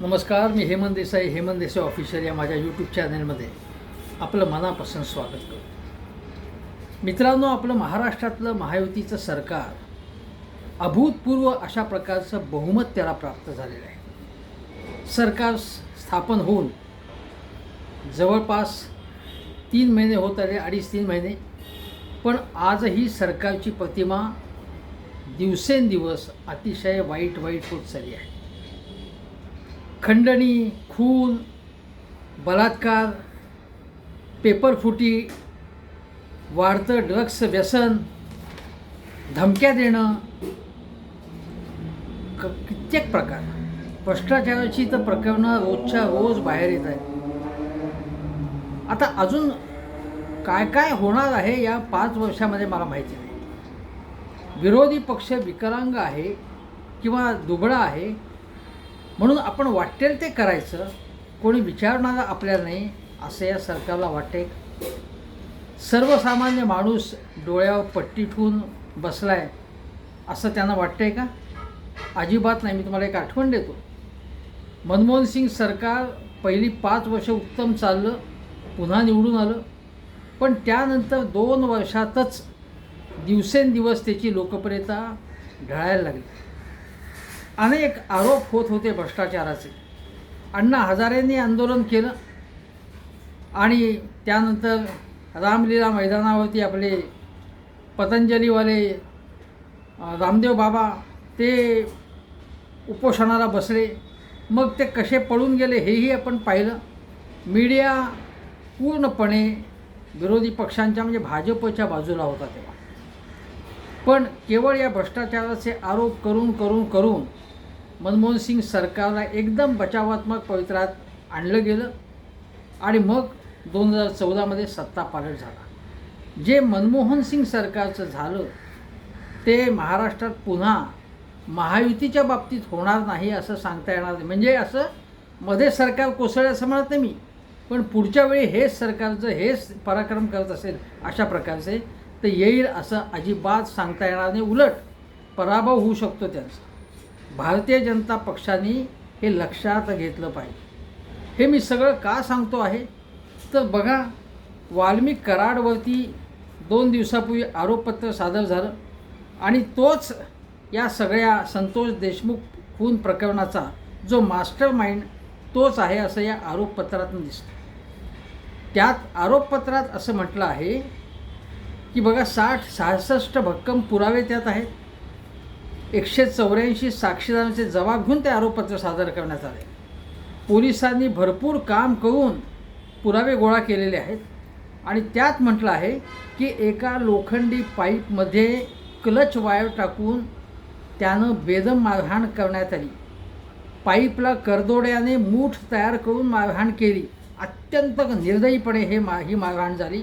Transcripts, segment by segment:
नमस्कार मी हेमंत देसाई हेमंत देसाई ऑफिशियल या माझ्या यूट्यूब चॅनलमध्ये आपलं मनापासून स्वागत करतो. मित्रांनो आपलं महाराष्ट्रातलं महायुतीचं सरकार अभूतपूर्व अशा प्रकारचं बहुमत त्याला प्राप्त झालेलं आहे. सरकार स्थापन होऊन जवळपास तीन महिने होत आले अडीच तीन महिने. पण आजही सरकारची प्रतिमा दिवसेंदिवस अतिशय वाईट वाईट होत चालली आहे. खंडणी खून बलात्कार पेपरफुटी वाढतं ड्रग्स व्यसन धमक्या देणं क कित्येक प्रकार. भ्रष्टाचाराची तर प्रकरणं रोजच्या रोज बाहेर येत आहेत. आता अजून काय काय होणार आहे या पाच वर्षामध्ये मला माहिती नाही. विरोधी पक्ष विकलांग आहे किंवा दुबळा आहे म्हणून आपण वाटेल ते करायचं. कोणी विचारणारा आपल्याला नाही असं या सरकारला वाटते सर्वसामान्य माणूस डोळ्यावर पट्टी ठेवून बसलाय असं त्यांना वाटतंय का? अजिबात नाही. मी तुम्हाला एक आठवण देतो. मनमोहन सिंग सरकार पहिली पाच वर्ष उत्तम चाललं पुन्हा निवडून आलं. पण त्यानंतर दोन वर्षातच दिवसेंदिवस त्याची लोकप्रियता ढळायला लागली. अनेक आरोप होत होते भ्रष्टाचाराचे. अण्णा हजारेंनी आंदोलन केलं आणि त्यानंतर रामलीला मैदानावरती आपले पतंजलीवाले रामदेव बाबा ते उपोषणाला बसले. मग ते कसे पळून गेले हेही आपण पाहिलं. मीडिया पूर्णपणे विरोधी पक्षांच्या म्हणजे भाजपच्या बाजूला होता तेव्हा. पण केवळ या भ्रष्टाचाराचे आरोप करून करून करून मनमोहन सिंग सरकारला एकदम बचावात्मक पवित्रात आणलं गेलं आणि मग दोन हजार चौदामध्ये सत्ता पालट झाला. जे मनमोहन सिंग सरकारचं झालं ते महाराष्ट्रात पुन्हा महायुतीच्या बाबतीत होणार नाही असं सांगता येणार नाही. म्हणजे असं मध्ये सरकार कोसळलं असं म्हणत नाही मी. पण पुढच्या वेळी हेच सरकारचं हेच पराक्रम करत असेल अशा प्रकारचे तर येईल असं अजिबात सांगता येणार नाही. उलट पराभव होऊ शकतो त्यांचा. भारतीय जनता पक्षाने हे लक्षात घेतलं पाहिजे. हे मी सगळं का सांगतो आहे? तर बघा वाल्मिक कराडवरती दोन दिवसापूर्वी आरोपपत्र सादर झालं आणि तोच या सगळ्या संतोष देशमुख खून प्रकरणाचा जो मास्टर माइंड तोच आहे असं या आरोपपत्रातून दिसतं. त्यात आरोपपत्रात असं म्हटलं आहे की बघा साठ सहासष्ट भक्कम पुरावे त्यात आहेत. एकशे चौऱ्याऐंशी साक्षीदारांचे जबाब घेऊन ते आरोपपत्र सादर करण्यात आले. पोलिसांनी भरपूर काम करून पुरावे गोळा केलेले आहेत. आणि त्यात म्हटलं आहे की एका लोखंडी पाईपमध्ये क्लच वायर टाकून त्यानं बेदम मारहाण करण्यात आली. पाईपला करदोड्याने मूठ तयार करून मारहाण केली. अत्यंत निर्दयीपणे हे मा ही मारहाण झाली.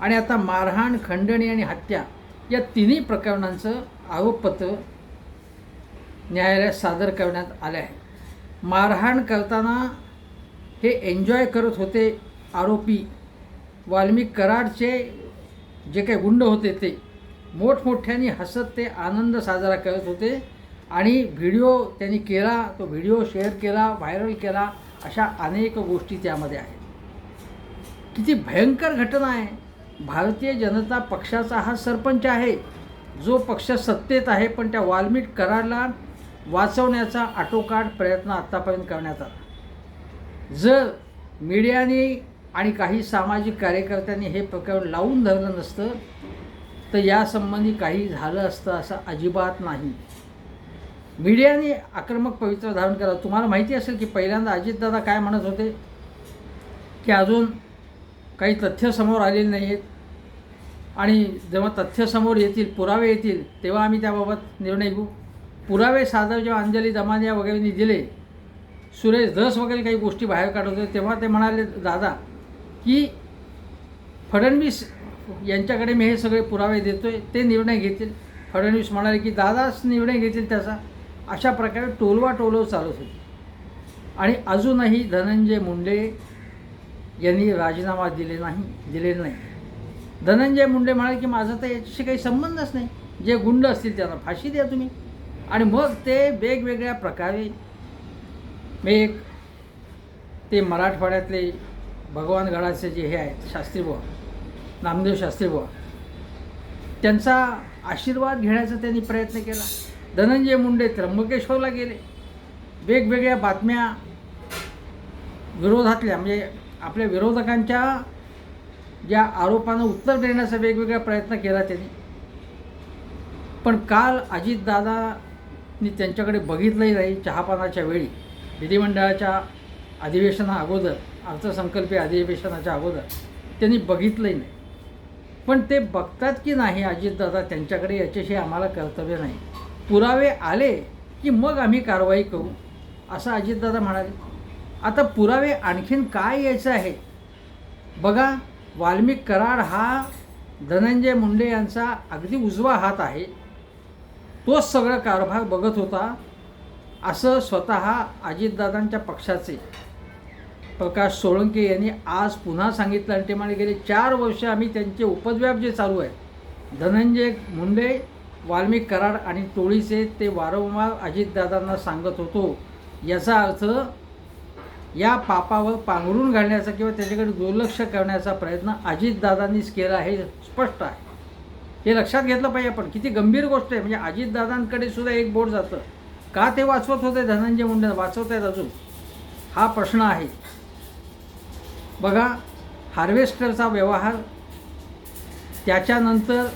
आणि आता मारहाण खंडणी आणि हत्या या तिन्ही प्रकरणांचं आरोपपत्र न्यायालयात सादर करण्यात आले आहे. मारहाण करताना हे एन्जॉय करत होते आरोपी वाल्मिक कराडचे जे काही गुंड होते ते. मोठमोठ्याने हसत ते आनंद साजरा करत होते आणि व्हिडिओ त्यांनी केला तो व्हिडिओ शेअर केला व्हायरल केला अशा अनेक गोष्टी त्यामध्ये आहेत. किती भयंकर घटना आहे. भारतीय जनता पक्षाचा हा सरपंच आहे. जो पक्ष सत्तेत आहे पण त्या वाल्मिक कराडला वाचवण्याचा आटोकाट प्रयत्न आत्तापर्यंत करण्यात आला. जर मीडियाने आणि काही सामाजिक कार्यकर्त्यांनी हे प्रकरण लावून धरलं नसतं तर यासंबंधी काही झालं असतं असं अजिबात नाही. मीडियाने आक्रमक पवित्र धारण करा तुम्हाला माहिती असेल की पहिल्यांदा अजितदादा काय म्हणत होते? की अजून काही तथ्य समोर आलेली नाही आहेत आणि जेव्हा तथ्य समोर येतील पुरावे येतील तेव्हा आम्ही त्याबाबत निर्णय घेऊ. पुरावे सादर जेव्हा अंजली दमानिया वगैरेंनी दिले सुरेश धस वगैरे काही गोष्टी बाहेर काढत होते तेव्हा ते म्हणाले दादा की फडणवीस यांच्याकडे मी हे सगळे पुरावे देतो आहे ते निर्णय घेतील. फडणवीस म्हणाले की दादाच निर्णय घेतील त्याचा. अशा प्रकारे टोलवा टोलव चालत होती. आणि अजूनही धनंजय मुंडे यांनी राजीनामा दिले नाही दिलेला नाही. धनंजय मुंडे म्हणाले की माझा तर याच्याशी काही संबंधच नाही. जे गुंड असतील त्यांना फाशी द्या तुम्ही. आणि मग ते वेगवेगळ्या प्रकारे मी एक ते मराठवाड्यातले भगवान गडाचे जे हे आहेत शास्त्री बुवा नामदेव शास्त्री बुवा त्यांचा आशीर्वाद घेण्याचा त्यांनी प्रयत्न केला. धनंजय मुंडे त्र्यंबकेश्वरला गेले. वेगवेगळ्या बातम्या विरोधातल्या म्हणजे आपल्या विरोधकांच्या ज्या आरोपांना उत्तर देण्याचा वेगवेगळा प्रयत्न केला त्यांनी. पण काल मी त्यांच्याकडे बघितलंही नाही चहापानाच्या वेळी. विधिमंडळाच्या अधिवेशना अगोदर अर्थसंकल्पीय अधिवेशनाच्या अगोदर त्यांनी बघितलंही नाही. पण ते बघतात की नाही अजितदादा त्यांच्याकडे याच्याशी आम्हाला कर्तव्य नाही. पुरावे आले की मग आम्ही कारवाई करू असं अजितदादा म्हणाले. आता पुरावे आणखीन काय यायचं आहे? बघा वाल्मिक कराड हा धनंजय मुंडे यांचा अगदी उजवा हात आहे. तोच सगळं कारभार बघत होता. असं स्वतः अजितदादांच्या पक्षाचे प्रकाश सोळंके यांनी आज पुन्हा सांगितलं आणि ते म्हणे गेले चार वर्ष आम्ही त्यांचे उपद्व्याप जे चालू आहे धनंजय मुंडे वाल्मिक कराड आणि टोळीचे ते वारंवार अजितदादांना सांगत होतो. याचा अर्थ या पापावर पांघरून घालण्याचा किंवा त्याच्याकडे दुर्लक्ष करण्याचा प्रयत्न अजितदादांनीच केला हे स्पष्ट आहे. हे लक्षात घेतलं पाहिजे आपण. किती गंभीर गोष्ट आहे. म्हणजे अजितदादांकडे सुद्धा एक बोट जातं. का ते वाचवत होते धनंजय मुंडे? वाचवत आहेत अजून. हा प्रश्न आहे. बघा हार्वेस्टरचा व्यवहार त्याच्यानंतर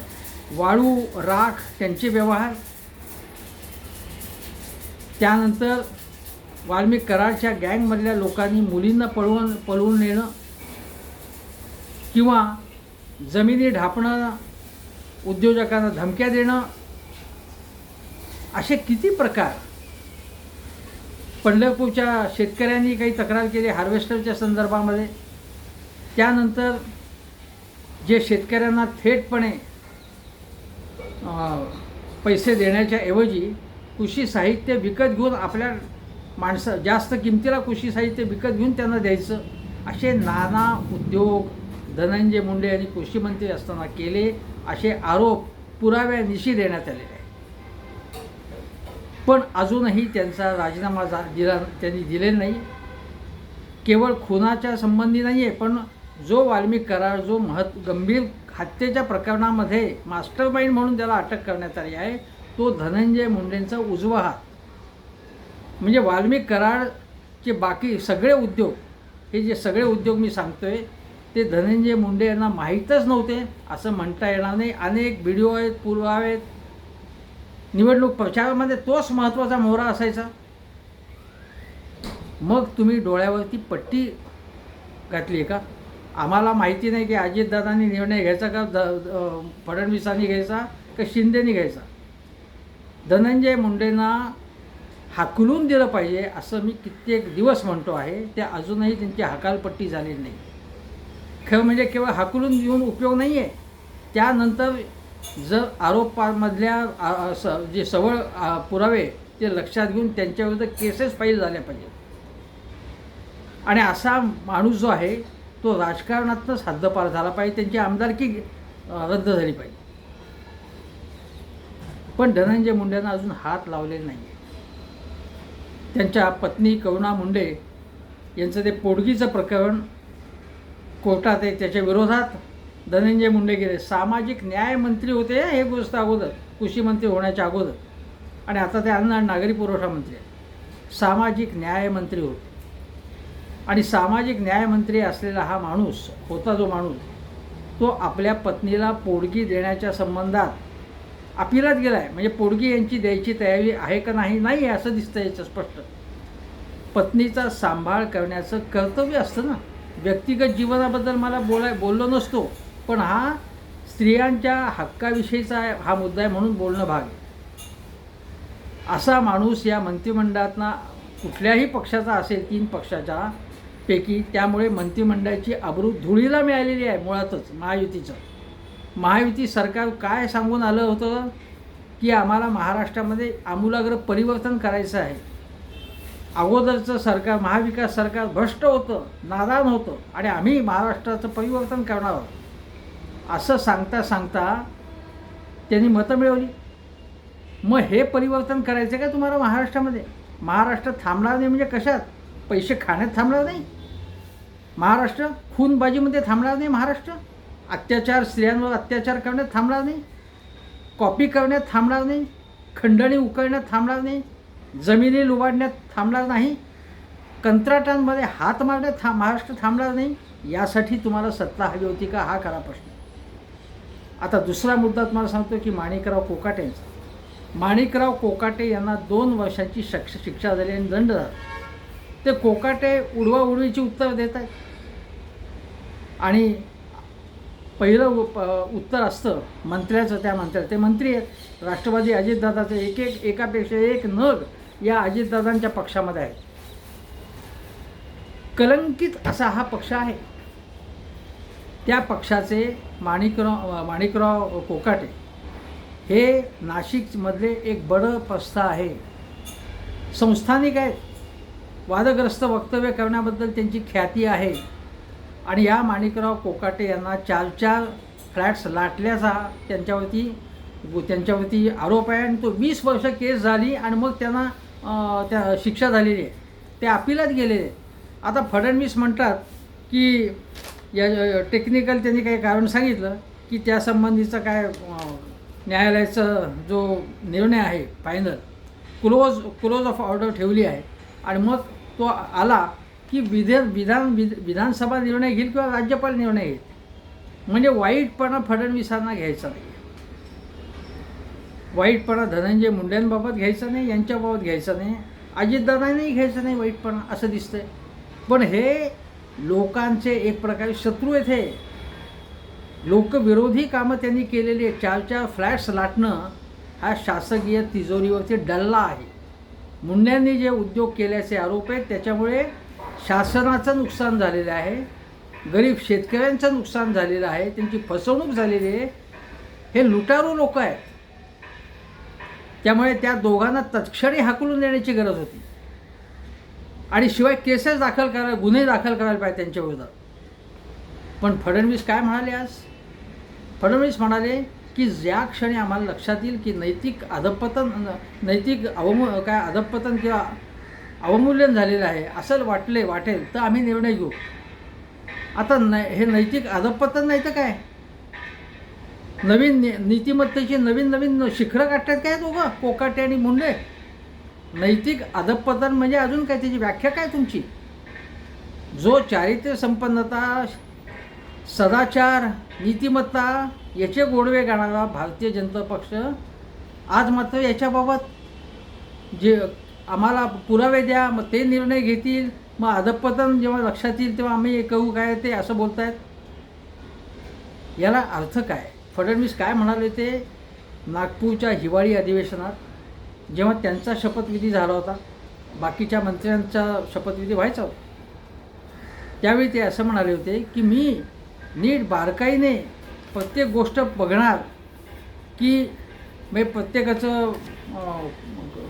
वाळू राख त्यांचे व्यवहार त्यानंतर वाल्मिक कराडच्या गँगमधल्या लोकांनी मुलींना पळवून पळवून नेणं किंवा जमिनी ढापणं उद्योजकांना धमक्या देणं असे किती प्रकार? पंढरपूरच्या शेतकऱ्यांनी काही तक्रार केली हार्वेस्टरच्या संदर्भामध्ये. त्यानंतर जे शेतकऱ्यांना थेटपणे पैसे देण्याच्या ऐवजी कृषी साहित्य विकत घेऊन आपल्या माणसं जास्त किमतीला कृषी साहित्य विकत घेऊन त्यांना द्यायचं असे नाना उद्योग धनंजय मुंडे यांनी कृषी मंत्री असताना केले. असे आरोप पुराव्यानिशी देण्यात आलेले आहे पण अजूनही त्यांचा राजीनामा जा दिला त्यांनी दिलेला नाही. केवळ खुनाच्या संबंधी नाही आहे पण जो वाल्मिक करार जो महत् गंभीर हत्येच्या प्रकरणामध्ये मास्टर माइंड म्हणून त्याला अटक करण्यात आली आहे तो धनंजय मुंडेंचा उजवा हात. म्हणजे वाल्मिक कराडचे बाकी सगळे उद्योग हे जे सगळे उद्योग मी सांगतोय ते धनंजय मुंडे यांना माहीतच नव्हते असं म्हणता येणार नाही. अनेक व्हिडिओ आहेत पुरावे आहेत. निवडणूक प्रचारामध्ये तोच महत्त्वाचा मोहरा असायचा. मग तुम्ही डोळ्यावरती पट्टी घातली आहे का? आम्हाला माहिती नाही की अजितदादांनी निर्णय घ्यायचा का द फडणवीसांनी घ्यायचा का शिंदेनी घ्यायचा? धनंजय मुंडेंना हाकलून दिलं पाहिजे असं मी कित्येक दिवस म्हणतो आहे. ते अजूनही त्यांची हकालपट्टी झालेली नाही. खेळ म्हणजे केवळ हाकलून घेऊन उपयोग नाही आहे त्यानंतर जर आरोपामधल्या स जे सवळ पुरावे ते लक्षात घेऊन त्यांच्याविरुद्ध केसेस फाईल झाल्या पाहिजेत. आणि असा माणूस जो आहे तो राजकारणातनंच हद्दपार झाला पाहिजे त्यांची आमदारकी रद्द झाली पाहिजे. पण धनंजय मुंडेंना अजून हात लावलेला नाही त्यांच्या पत्नी करुणा मुंडे यांचं ते पोडगीचं प्रकरण कोर्टात आहे त्याच्या विरोधात. धनंजय मुंडे गेले. सामाजिक न्याय मंत्री होते हे गोष्ट अगोदर. कृषी मंत्री होण्याच्या अगोदर. आणि आता ते अन्न आणि नागरी पुरवठा मंत्री आहेत. सामाजिक न्याय मंत्री होते. आणि सामाजिक न्यायमंत्री असलेला हा माणूस होता जो माणूस तो आपल्या पत्नीला पोडगी देण्याच्या संबंधात अपिलात गेला आहे म्हणजे पोडगी यांची द्यायची तयारी आहे का नाही नाही असं दिसतं याचं स्पष्ट. पत्नीचा सांभाळ करण्याचं कर्तव्य असतं ना. व्यक्तिगत जीवनाबद्दल मला बोलाय बोललो नसतो पण हा स्त्रियांच्या हक्काविषयीचा आहे- हा मुद्दा आहे म्हणून बोलणं भाग आहे. असा माणूस या मंत्रिमंडळातना कुठल्याही पक्षाचा असेल तीन पक्षाच्या पैकी त्यामुळे मंत्रिमंडळाची अब्रू धुळीला मिळालेली आहे मुळातच महायुतीचं. महायुती सरकार काय सांगून आलं होतं? की आम्हाला महाराष्ट्रामध्ये आमूलाग्र परिवर्तन करायचं आहे. अगोदरचं सरकार महाविकास सरकार भ्रष्ट होतं नादान होतं आणि आम्ही महाराष्ट्राचं परिवर्तन करणार आहोत. असं सांगता सांगता त्यांनी मतं मिळवली. मग हे परिवर्तन करायचं का तुम्हाला महाराष्ट्रामध्ये? महाराष्ट्र थांबणार नाही म्हणजे कशात? पैसे खाण्यात थांबणार नाही. महाराष्ट्र खूनबाजीमध्ये थांबणार नाही महाराष्ट्र. अत्याचार स्त्रियांवर अत्याचार करण्यात थांबणार नाही. कॉपी करण्यात थांबणार नाही. खंडणी उकळण्यात थांबणार नाही. जमिनी लुबाडण्यात थांबणार नाही कंत्राटांमध्ये हात मारण्यात था महाराष्ट्र थांबणार नाही यासाठी तुम्हाला सत्ता हवी होती का? हा खरा प्रश्न. आता दुसरा मुद्दा तुम्हाला सांगतो की माणिकराव कोकाटे माणिकराव कोकाटे यांना दोन वर्षाची शक्ष शिक्षा झाली आणि दंड झाला. ते कोकाटे उडवा उडवीची उत्तर देत आहेत. आणि पहिलं प- उत्तर असतं मंत्र्याचं त्या मंत्र्या ते मंत्री आहेत. राष्ट्रवादी अजितदादाचे एक एक एकापेक्षा एक नग या अजितदादांच्या पक्षामध्ये आहेत कलंकित असा हा पक्ष आहे. त्या पक्षाचे माणिकराव माणिकराव कोकाटे हे नाशिकमधले एक बडं प्रस्थ आहे. संस्थानिक आहेत. वादग्रस्त वक्तव्य करण्याबद्दल त्यांची ख्याती आहे. आणि या माणिकराव कोकाटे यांना चार चार फ्लॅट्स लाटल्याचा त्यांच्यावरती त्यांच्यावरती आरोप आहे. आणि तो वीस वर्ष केस झाली आणि मग त्यांना त्या शिक्षा झालेली आहे. ते अपिलात गेलेले आता फडणवीस म्हणतात की या टेक्निकल त्यांनी काही कारण सांगितलं की त्यासंबंधीचं काय न्यायालयाचा जो निर्णय आहे final close close of order ठेवली आहे. आणि मग तो आला की विधे विधान विध विधानसभा निर्णय घेईल किंवा राज्यपाल निर्णय घेईल. म्हणजे वाईटपणा फडणवीसांना घ्यायचा नाही. वाईटपणा धनंजय मुंड्यांबाबत घ्यायचा नाही यांच्याबाबत घ्यायचा नाही अजितदादांनाही घ्यायचं नाही वाईटपणा असं दिसतंय. पण हे लोकांचे एक प्रकारे शत्रू आहेत हे. लोकविरोधी कामं त्यांनी केलेली आहेत. चार चार फ्लॅट्स लाटणं हा शासकीय तिजोरीवरती डल्ला आहे. मुंड्यांनी जे उद्योग केल्याचे आरोप आहेत त्याच्यामुळे शासनाचं नुकसान झालेलं आहे गरीब शेतकऱ्यांचं नुकसान झालेलं आहे त्यांची फसवणूक झालेली आहे. हे लुटारू लोक आहेत. त्यामुळे त्या दोघांना तत्क्षणी हाकलून देण्याची गरज होती. आणि शिवाय केसेस दाखल करा गुन्हे दाखल करायला पाहिजे त्यांच्या विरोधात. पण फडणवीस काय म्हणाले आज? फडणवीस म्हणाले की ज्या क्षणी आम्हाला लक्षात येईल की नैतिक अधपतन नैतिक अवमू काय अधपतन किंवा अवमूल्यन झालेलं आहे असं वाटले वाटेल तर आम्ही निर्णय घेऊ. आता न हे नैतिक अधपतन नाही तर काय? नवीन नि- नीतिमत्तेची नवीन नवीन शिखरं काढतात काय दोघं? कोकाटे आणि मुंडे? नैतिक अधपतन म्हणजे अजून काय? त्याची व्याख्या काय तुमची? जो चारित्र्य संपन्नता सदाचार नीतिमत्ता याचे गोडवे गाणारा भारतीय जनता पक्ष आज मात्र याच्याबाबत जे आम्हाला पुरावे द्या मग ते निर्णय घेतील मग अधपतन जेव्हा लक्षात येईल तेव्हा आम्ही हे काय ते असं बोलतायत? याला अर्थ काय? फडणवीस काय म्हणाले ते? नागपूरच्या हिवाळी अधिवेशनात जेव्हा त्यांचा शपथविधी झाला होता बाकीच्या मंत्र्यांचा शपथविधी व्हायचा होता. त्यावेळी ते असं म्हणाले होते की मी नीट बारकाईने प्रत्येक गोष्ट बघणार की म्हणजे प्रत्येकाचं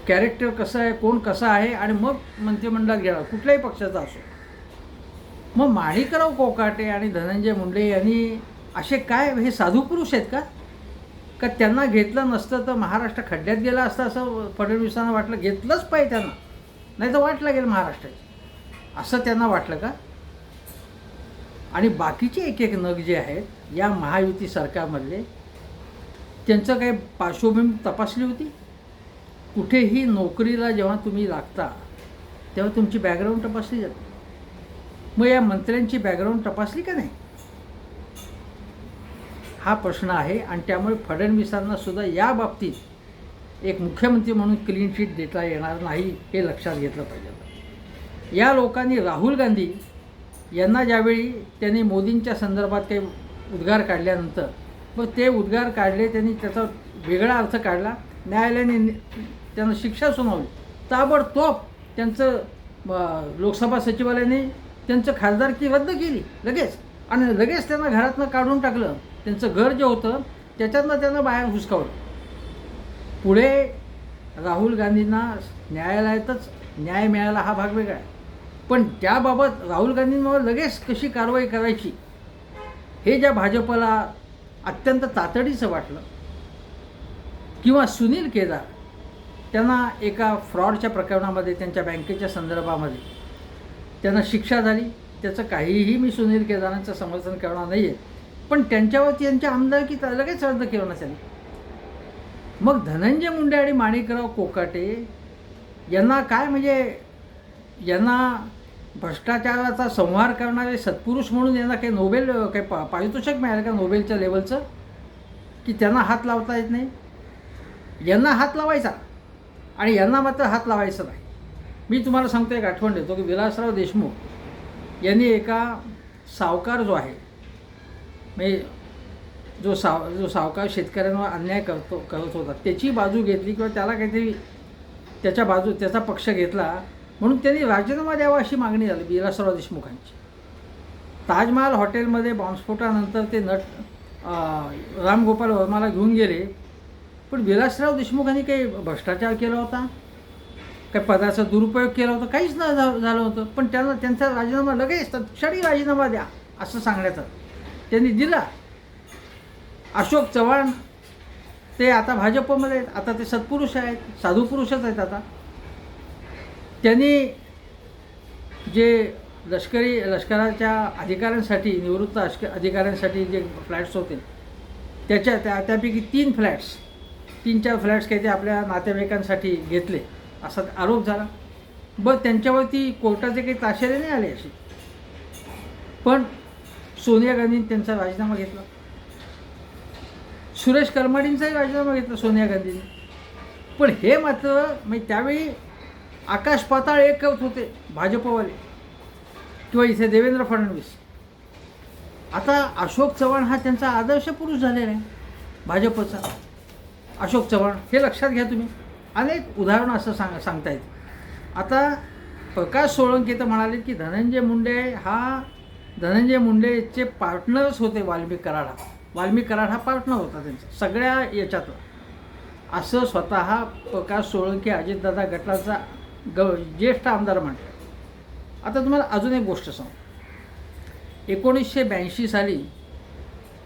कॅरेक्टर कसं आहे कोण कसं आहे आणि मग मंत्रिमंडळात घेणार कुठल्याही पक्षाचा असो. मग माणिकराव कोकाटे आणि धनंजय मुंडे यांनी असे काय हे साधू पुरुष आहेत का? का त्यांना घेतलं नसतं तर महाराष्ट्र खड्ड्यात गेला असतं असं फडणवीसांना वाटलं? घेतलंच पाहिजे त्यांना. नाही तर वाट लागेल महाराष्ट्राची. असं त्यांना वाटलं का? आणि बाकीचे एक एक नग जे आहेत या महायुती सरकारमधले त्यांचं काही पार्श्वभूमी तपासली होती? कुठेही नोकरीला जेव्हा तुम्ही लागता तेव्हा तुमची बॅकग्राऊंड तपासली जाते. मग या मंत्र्यांची बॅकग्राऊंड तपासली का नाही? हा प्रश्न आहे आणि त्यामुळे फडणवीसांना सुद्धा या बाबतीत एक मुख्यमंत्री म्हणून क्लीन चिट देता येणार नाही हे लक्षात घेतलं पाहिजे. या लोकांनी राहुल गांधी यांना ज्यावेळी त्यांनी मोदींच्या संदर्भात काही उद्गार काढल्यानंतर मग ते उद्गार काढले त्यांनी त्याचा वेगळा अर्थ काढला. न्यायालयाने त्यांना शिक्षा सुनावली. ताबडतोब त्यांचं लोकसभा सचिवालयाने त्यांचं खासदारकी रद्द केली लगेच. आणि लगेच त्यांना घरातनं काढून टाकलं. त्यांचं घर जे होतं त्याच्यातनं त्यांना बाहेर हुसकावलं. पुढे राहुल गांधींना न्यायालयातच न्याय मिळाला हा भाग वेगळा आहे. पण त्याबाबत राहुल गांधींवर लगेच कशी कारवाई करायची हे ज्या भाजपला अत्यंत तातडीचं वाटलं किंवा सुनील केदार त्यांना एका फ्रॉडच्या प्रकरणामध्ये त्यांच्या बँकेच्या संदर्भामध्ये त्यांना शिक्षा झाली. त्याचं काहीही मी सुनील केदारांचं समर्थन करणार नाही आहे पण त्यांच्यावरती त्यांच्या आमदारकी लगेच रद्द केलं नसेल? मग धनंजय मुंडे आणि माणिकराव कोकाटे यांना काय म्हणजे यांना भ्रष्टाचाराचा संहार करणारे सत्पुरुष म्हणून यांना काही नोबेल काही पा पारितोषिक मिळालं का नोबेलच्या लेवलचं की त्यांना हात लावता येत नाही? यांना हात लावायचा. आणि यांना मात्र हात लावायचा नाही. मी तुम्हाला सांगतो एक आठवण देतो की विलासराव देशमुख यांनी एका सावकार जो आहे म्हणजे जो साव जो सावकार शेतकऱ्यांवर अन्याय करतो करत होता त्याची बाजू घेतली किंवा त्याला काहीतरी त्याच्या बाजू त्याचा पक्ष घेतला म्हणून त्यांनी राजीनामा द्यावा अशी मागणी झाली बिलासराव देशमुखांची. ताजमहाल हॉटेलमध्ये बॉम्बस्फोटानंतर ते नट रामगोपाल वर्माला घेऊन गेले. पण विलासराव देशमुखांनी काही भ्रष्टाचार केला होता? काही पदाचा दुरुपयोग केला होता? काहीच न झा- झालं होतं. पण त्यांना त्यांचा राजीनामा लगेच तत्क्षणी राजीनामा द्या असं सांगण्यात आलं. त्यांनी दिला. अशोक चव्हाण ते आता भाजपमध्ये आहेत. आता ते सत्पुरुष आहेत साधू पुरुषच आहेत आता. त्यांनी जे लष्करी लष्कराच्या अधिकाऱ्यांसाठी निवृत्त अश्क अधिकाऱ्यांसाठी जे फ्लॅट्स होते त्याच्या त्या त्यापैकी तीन फ्लॅट्स तीन चार फ्लॅट्स काही ते आपल्या नातेवाईकांसाठी घेतले असा आरोप झाला. बरं त्यांच्यावरती कोर्टाचे काही ताशेरे नाही आले असे. पण सोनिया गांधींनी त्यांचा राजीनामा घेतला. सुरेश करमाडींचाही राजीनामा घेतला सोनिया गांधींनी. पण हे मात्र म्हणजे त्यावेळी आकाश पाताळ एक करत होते भाजपवाले किंवा इथे देवेंद्र फडणवीस. आता अशोक चव्हाण हा त्यांचा आदर्श पुरुष झालेला आहे भाजपचा. अशोक चव्हाण हे लक्षात घ्या तुम्ही. अनेक उदाहरणं असं सांग सांगता येत आता प्रकाश सोळंके तर म्हणाले की धनंजय मुंडे हा धनंजय मुंडेचे पार्टनरच होते वाल्मिक कराड. हा वाल्मिक कराड हा पार्टनर होता त्यांचा सगळ्या याच्यातला. असं स्वतः प्रकाश सोळंकी अजितदादा गटाचा ग ज्येष्ठ आमदार म्हटलं. आता तुम्हाला अजून एक गोष्ट सांगू. एकोणीसशे ब्याऐंशी साली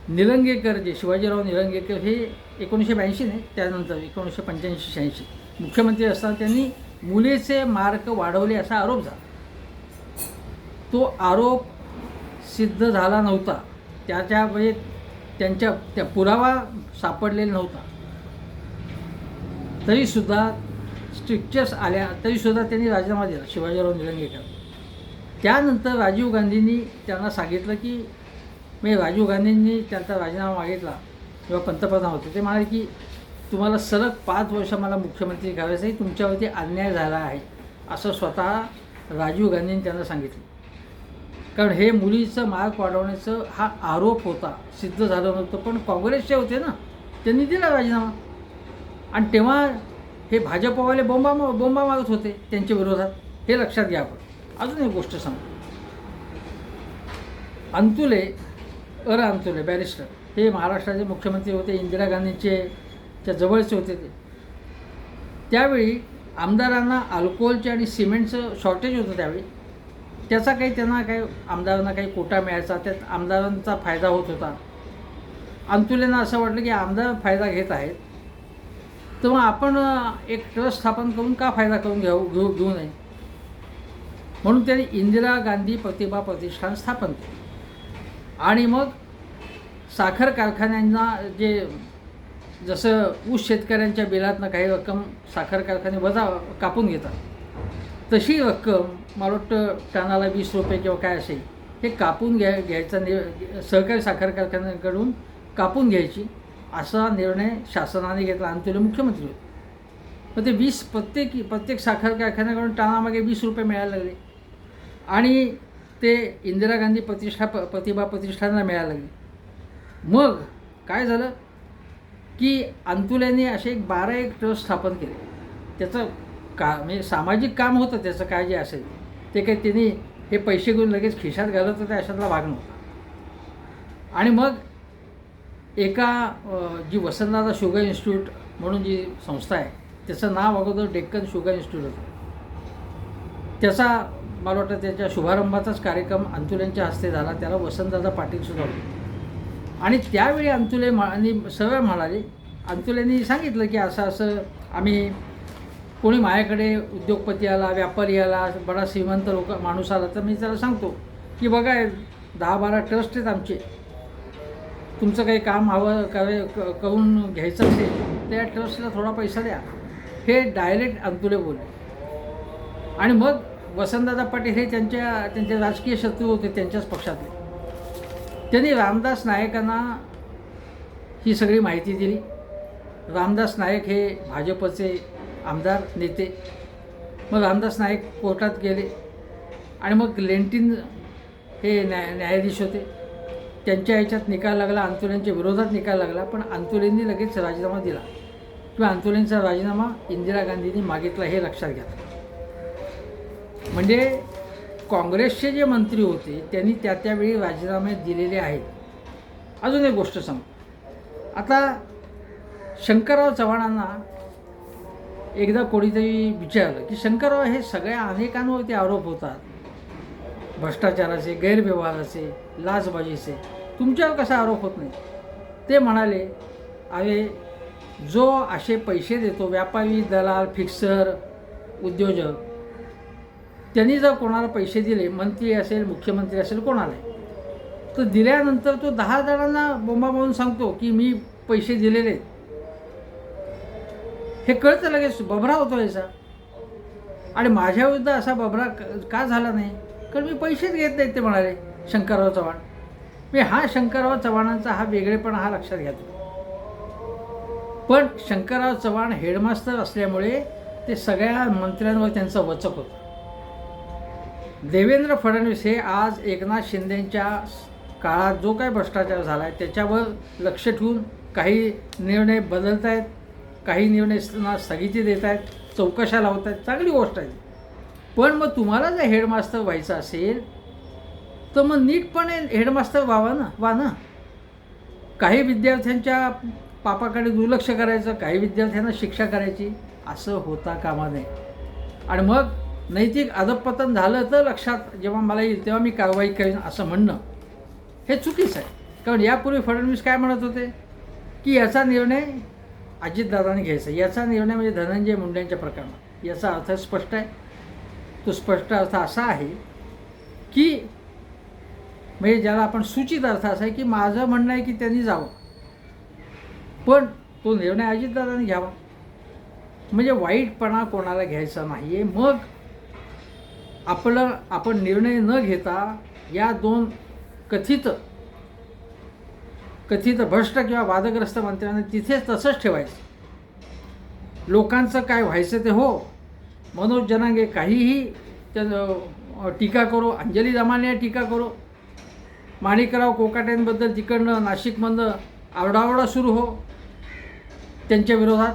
निलंगेकर जे शिवाजीराव निलंगेकर हे एकोणीसशे ब्याऐंशी नाही त्यानंतर एकोणीसशे पंच्याऐंशी शहाऐंशी. मुख्यमंत्री असताना त्यांनी मुलीचे मार्क वाढवले असा आरोप झाला. तो आरोप सिद्ध झाला नव्हता. त्याच्या म्हणजे त्यांच्या त्या पुरावा सापडलेला नव्हता. तरीसुद्धा स्ट्रिक्चर्स आल्या तरीसुद्धा त्यांनी राजीनामा दिला शिवाजीराव निलंगेकर. त्यानंतर राजीव गांधींनी त्यांना सांगितलं की म्हणजे राजीव गांधींनी त्यांचा राजीनामा मागितला किंवा पंतप्रधान होते. ते म्हणाले की तुम्हाला सलग पाच वर्ष मला मुख्यमंत्री करायचं आहे तुमच्यावरती अन्याय झाला आहे. असं स्वतः राजीव गांधींनी त्यांना सांगितलं. कारण हे मुलीचं मार्क वाढवण्याचं हा आरोप होता. सिद्ध झालं नव्हतं पण काँग्रेसचे होते ना. त्यांनी दिला राजीनामा. आणि तेव्हा हे भाजपवाले बोंबा बोंबा मारत होते त्यांच्या विरोधात. हे लक्षात घ्या आपण. अजून एक गोष्ट सांगतो. अंतुले अर अंतुले बॅरिस्टर हे महाराष्ट्राचे मुख्यमंत्री होते इंदिरा गांधींचे त्या जवळचे होते ते. त्यावेळी आमदारांना अल्कोहोलचे आणि सिमेंटचं शॉर्टेज होतं त्यावेळी. त्याचा काही त्यांना काही आमदारांना काही कोटा मिळायचा त्यात आमदारांचा फायदा होत होता. अंतुलेंना असं वाटलं की आमदार फायदा घेत आहेत. तर मग आपण एक ट्रस्ट स्थापन करून का फायदा करून घेऊ घेऊ घेऊ नये? म्हणून त्यांनी इंदिरा गांधी प्रतिभा प्रतिष्ठान स्थापन केलं. आणि मग साखर कारखान्यांना जे जसं ऊस शेतकऱ्यांच्या बिलातनं काही रक्कम साखर कारखाने वजा कापून घेतात. तशी रक्कम मला वाटतं टनाला वीस रुपये किंवा काय असेल हे कापून घ्या घ्यायचा नि सहकारी साखर कारखान्यांकडून कापून घ्यायची असा निर्णय शासनाने घेतला आणि तुला मुख्यमंत्री होते. मग ते वीस प्रत्येक प्रत्येक साखर कारखान्याकडून टनामागे वीस रुपये मिळायला लागले. आणि ते इंदिरा गांधी प्रतिष्ठा प प्रतिभा प्रतिष्ठानला मिळायला लागले. मग काय झालं? की अंतुल्यांनी असे एक बारा एक ट्रस्ट स्थापन केले. त्याचं का म्हणजे सामाजिक काम होतं त्याचं काय जे असेल. ते काही त्यांनी हे पैसे घेऊन लगेच खिशात घालत होते अशातला भाग नव्हता. आणि मग एका जी वसंतदादा शुगर इन्स्टिट्यूट म्हणून जी संस्था आहे त्याचं नाव अगोदर डेक्कन शुगर इन्स्टिट्यूट होतं. त्याचा मला वाटतं त्याच्या शुभारंभाचाच कार्यक्रम अंतुल्यांच्या हस्ते झाला त्याला वसंतदादा पाटीलसुद्धा होते. आणि त्यावेळी अंतुले आणि सरळ म्हणाले अंतुलेंनी सांगितलं की असं असं आम्ही कोणी माझ्याकडे उद्योगपती आला व्यापारी आला बडा श्रीमंत लोक माणूस आला तर मी त्याला सांगतो की बघा दहा बारा ट्रस्ट आहेत आमचे. तुमचं काही काम हवं करे क- करून घ्यायचं असेल तर या ट्रस्टला थोडा पैसा द्या. हे डायरेक्ट अंतुले बोलले. आणि मग वसंतदादा पाटील हे त्यांच्या त्यांचे राजकीय शत्रू होते त्यांच्याच पक्षातले. त्यांनी रामदास नायकांना ही सगळी माहिती दिली. रामदास नायक हे भाजपचे आमदार नेते मग रामदास नाईक कोर्टात गेले आणि मग लेंटिन हे न्याय न्यायाधीश होते. त्यांच्या ह्याच्यात निकाल लागला अंतुलेंच्या विरोधात निकाल लागला पण अंतुलेंनी लगेच राजीनामा दिला. किंवा अंतुलेंचा राजीनामा इंदिरा गांधींनी मागितला हे लक्षात घ्या. म्हणजे काँग्रेसचे जे मंत्री होते त्यांनी त्या त्यावेळी राजीनामे दिलेले आहेत. अजून एक गोष्ट सांग. आता शंकरराव चव्हाणांना एकदा कोणीतरी विचारलं की शंकरराव हे सगळ्या अनेकांवरती आरोप होतात. भ्रष्टाचाराचे गैरव्यवहाराचे लाचबाजीचे तुमच्यावर कसा आरोप होत नाही? ते म्हणाले अरे जो असे पैसे देतो व्यापारी दलाल फिक्सर उद्योजक त्यांनी जर कोणाला पैसे दिले मंत्री असेल मुख्यमंत्री असेल कोणाला तर दिल्यानंतर तो दहा जणांना बोंबा सांगतो की मी पैसे दिलेले आहेत. हे कळतं लगेच बभरा होतो याचा. आणि माझ्याविरुद्ध असा बभरा क- का झाला नाही? कारण मी पैसेच घेत नाहीत ते म्हणाले शंकरराव चव्हाण. मी हा शंकरराव चव्हाणांचा हा वेगळेपणा हा लक्षात घेतो पण शंकरराव चव्हाण हेडमास्टर असल्यामुळे ते सगळ्या मंत्र्यांवर त्यांचा वचक होतं. देवेंद्र फडणवीस हे आज एकनाथ शिंदेच्या काळात जो काही भ्रष्टाचार झाला आहे त्याच्यावर लक्ष ठेवून काही निर्णय बदलत आहेत काही निर्णय ना स्थगिती देत आहेत चौकशा लावत आहेत चांगली गोष्ट आहे पण मग तुम्हाला जर हेडमास्तर व्हायचं असेल तर मग नीटपणे हेडमास्तर व्हावा ना वा ना. काही विद्यार्थ्यांच्या पापाकडे दुर्लक्ष करायचं काही विद्यार्थ्यांना शिक्षा करायची असं होता कामा नये. आणि मग नैतिक अधपतन झालं तर लक्षात जेव्हा मला येईल तेव्हा मी कारवाई करेन असं म्हणणं हे चुकीचं आहे. कारण यापूर्वी फडणवीस काय म्हणत होते? की याचा निर्णय अजितदादाने घ्यायचा. याचा निर्णय म्हणजे धनंजय मुंडेंच्या प्रकरणात. याचा अर्थ स्पष्ट आहे. तो स्पष्ट अर्थ असा आहे की म्हणजे ज्याला आपण सूचित अर्थ असा आहे की माझं म्हणणं आहे की त्यांनी जावं. पण तो निर्णय अजितदादाने घ्यावा. म्हणजे वाईटपणा कोणाला घ्यायचा नाही आहे मग आपलं आपण निर्णय न घेता या दोन कथित कथित भ्रष्ट किंवा वादग्रस्त मंत्र्यांना तिथेच तसंच ठेवायचं. लोकांचं काय व्हायचं ते हो. मनोज जनांगे काहीही त्या टीका करो अंजली दमाने टीका करो. माणिकराव कोकाट्यांबद्दल तिकडनं नाशिकमधनं आरडाओरडा सुरू हो त्यांच्या विरोधात.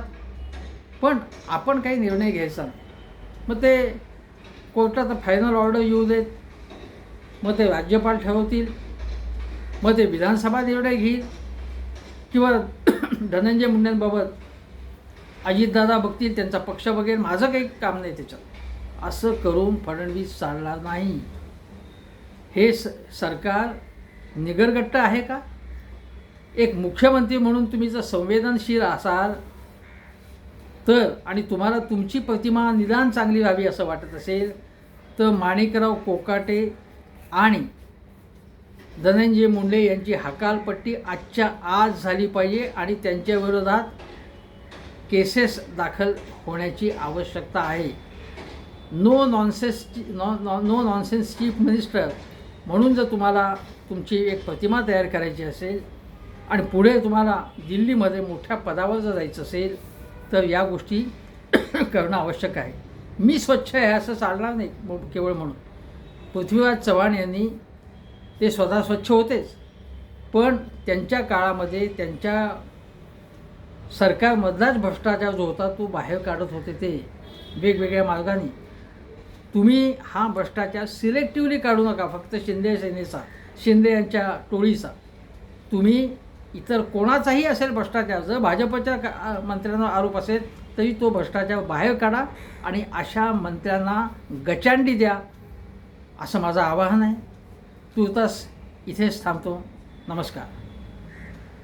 पण आपण काही निर्णय घ्यायचा नाही. मग ते कोर्टात फायनल ऑर्डर येऊ देत. मग ते राज्यपाल ठरवतील. मग ते विधानसभा निर्णय घेईल किंवा धनंजय मुंडेंबाबत अजितदादा बघतील त्यांचा पक्ष बघेल माझं काही काम नाही त्याच्यात. असं करून फडणवीस चालणार नाही. हे स सरकार निगरगट्ट आहे का? एक मुख्यमंत्री म्हणून तुम्ही जर संवेदनशील असाल तर आणि तुम्हाला तुमची प्रतिमा निदान चांगली व्हावी असं वाटत असेल तर माणिकराव कोकाटे आणि धनंजय मुंडे यांची हकालपट्टी आजच्या आज झाली पाहिजे आणि त्यांच्या विरोधात केसेस दाखल होण्याची आवश्यकता आहे. नो नॉनसेन्स नॉ नॉ नो नॉनसेन्स चीफ मिनिस्टर म्हणून जर तुम्हाला तुमची एक प्रतिमा तयार करायची असेल आणि पुढे तुम्हाला दिल्लीमध्ये मोठ्या पदावर जर जायचं असेल तर या गोष्टी करणं आवश्यक आहे. मी स्वच्छ आहे असं चालणार नाही केवळ म्हणून. पृथ्वीराज चव्हाण यांनी ते स्वतः स्वच्छ होतेच. पण त्यांच्या काळामध्ये त्यांच्या सरकारमधलाच भ्रष्टाचार जो होता तो बाहेर काढत होते ते वेगवेगळ्या मार्गाने. तुम्ही हा भ्रष्टाचार सिलेक्टिव्हली काढू नका फक्त शिंदे सेनेचा शिंदे यांच्या टोळीचा. तुम्ही इतर कोणाचाही असेल भ्रष्टाचार जर भाजपच्या का- मंत्र्यांवर आरोप असेल तरी तो भ्रष्टाचार बाहेर काढा आणि अशा मंत्र्यांना गचांडी द्या असं माझं आवाहन आहे. तुर्तास इथेच थांबतो. नमस्कार.